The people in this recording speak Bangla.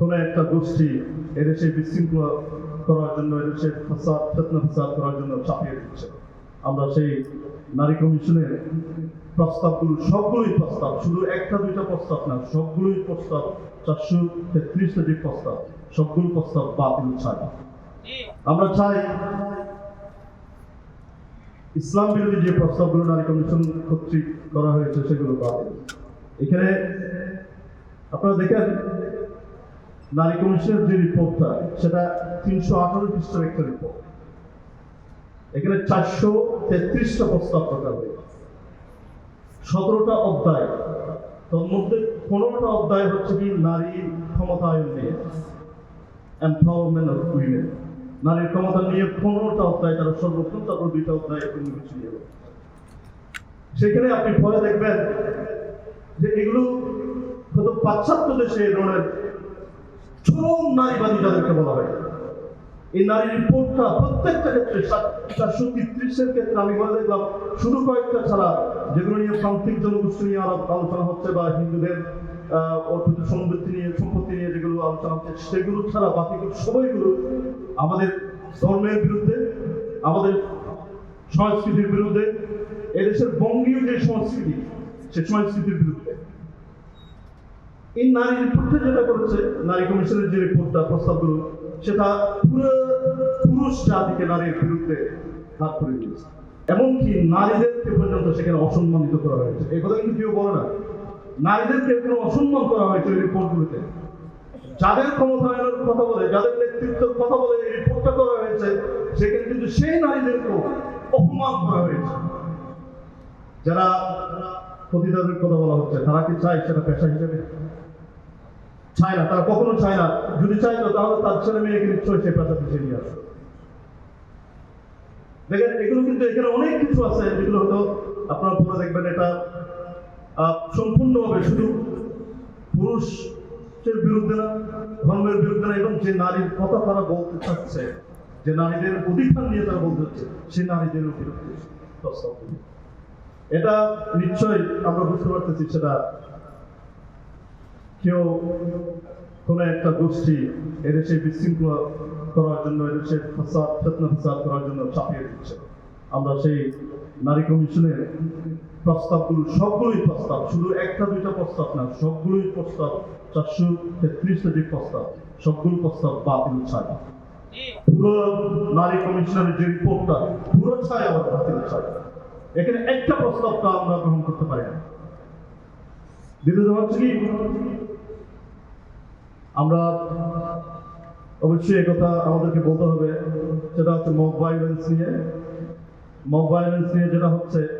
কোনো একটা গোষ্ঠী এদেশে বিশৃঙ্খলা করার জন্য, এদেশে ফাসাদ, ফেতনা ফাসাদ করার জন্য চাপিয়ে দিচ্ছে। আমরা সেই নারী কমিশনের প্রস্তাবগুলো, সবগুলোই প্রস্তাব, শুধু একটা, দুইটা প্রস্তাব না, সবগুলোই প্রস্তাব, চারশো তেত্রিশটা যে প্রস্তাব, সবগুলো প্রস্তাব বাতিল ছাড়া আমরা চাই ইসলাম বিরোধী যে প্রস্তাবগুলো নারী কমিশন কর্তৃক করা হয়েছে, সেগুলো বাতিল। এখানে আপনারা দেখেন নারী কমিশনের যে রিপোর্টটা সেটা তিনশো আঠারো পৃষ্ঠার একটা রিপোর্ট এখানে চারশো তেত্রিশটা প্রস্তাব রাখা হয়েছে সতেরোটা অধ্যায়। তার মধ্যে পনেরোটা অধ্যায় হচ্ছে কি নারী ক্ষমতায়ন নিয়ে। এম্পাওয়ারমেন্ট অফ উইমেন নারীর ক্ষমতা নিয়ে পনেরোটা অধ্যায় তারা সর্বপ্রথম, তারপর দুইটা অধ্যায় অন্য কিছু নিয়ে সেখানে আপনি পরে দেখবেন যে এগুলো হয়তো পাশ্চাত্য দেশে এ ধরনের চরম নারীবাদী যাদেরকে বলা হয়। এই নারী রিপোর্টটা প্রত্যেকটা ক্ষেত্রে চারশো তিরিশের ক্ষেত্রে আমি বলে দেখলাম শুধু কয়েকটা ছাড়া, যেগুলো নিয়ে প্রান্তিক জনগোষ্ঠী নিয়ে আলোচনা হচ্ছে বা হিন্দুদের অর্পিত সম্পত্তি নিয়ে সম্পত্তি নিয়ে যেগুলো আলোচনা হচ্ছে, সেগুলো ছাড়া বাকিগুলো সবাইগুলো আমাদের ধর্মের বিরুদ্ধে, আমাদের সংস্কৃতির বিরুদ্ধে, এদেশের বঙ্গীয় যে সংস্কৃতি, সে সংস্কৃতির বিরুদ্ধে। এই নারী রিপোর্টে যেটা করেছে, নারী কমিশনের যে রিপোর্টটা প্রস্তাবগুলো সেটা পুরো পুরুষ জাতিকে নারীর বিরুদ্ধে হাত করে দিয়েছে। এমনকি নারীদেরকে পর্যন্ত সেখানে অসম্মানিত করা হয়েছে। এই কথা কিন্তু কেউ বলে না। নারীদেরকে এখানে অসম্মান করা হয়েছে এই রিপোর্টগুলোতে যাদের ক্ষমতায়নের কথা বলে, যাদের নেতৃত্বের কথা বলে এই রিপোর্টটা করা হয়েছে, সেখানে কিন্তু সেই নারীদেরকেও অপমান করা হয়েছে। যারা পতিতাদের কথা বলা হচ্ছে। তারা কি চায় সেটা পেশা হিসেবে? চায় না, তারা কখনো চায় না। যদি চাইতো তাহলে তার ছেলে মেয়েকে নিশ্চয়ই সে পেশা পিছিয়ে নিয়ে আসবে। দেখেন, এগুলো কিন্তু এখানে অনেক কিছু আছে। যেগুলো হয়তো আপনারা পরে দেখবেন এটা। সম্পূর্ণভাবে শুধু পুরুষের বিরুদ্ধে না, ধর্মের বিরুদ্ধে না, এবং যে নারীর কথা তারা বলতে চাচ্ছে, যে নারীদের অধিকার নিয়ে তারা বলতে চাচ্ছে সেই নারীদের বিরুদ্ধে। প্রস্তাবগুলি এটা নিশ্চয়ই আমরা বুঝতে পারতেছি সেটা কেউ কোনো একটা গোষ্ঠী এদেশে বিশৃঙ্খলা করার জন্য এদেশে ফাসাদ ফেতনা ফাসাদ করার জন্য চাপিয়ে দিচ্ছে। আমরা সেই নারী কমিশনের প্রস্তাবগুলো সবগুলোই প্রস্তাব শুধু একটা দুইটা প্রস্তাব না সবগুলোই প্রস্তাব চারশো তেত্রিশটা যে প্রস্তাব সবগুলো প্রস্তাব বাতিল ছাড়া। পুরো নারী কমিশনের যে রিপোর্টটা পুরো ছায় আবার বাতিল ছাড়া। এখানে একটা প্রস্তাবটা আমরা গ্রহণ করতে পারি না। দ্বিতীয় হচ্ছে কি? আমরা অবশ্যই একথা আমাদেরকে বলতে হবে, সেটা হচ্ছে মব ভায়োলেন্স নিয়ে। মব ভায়োলেন্স নিয়ে যেটা হচ্ছে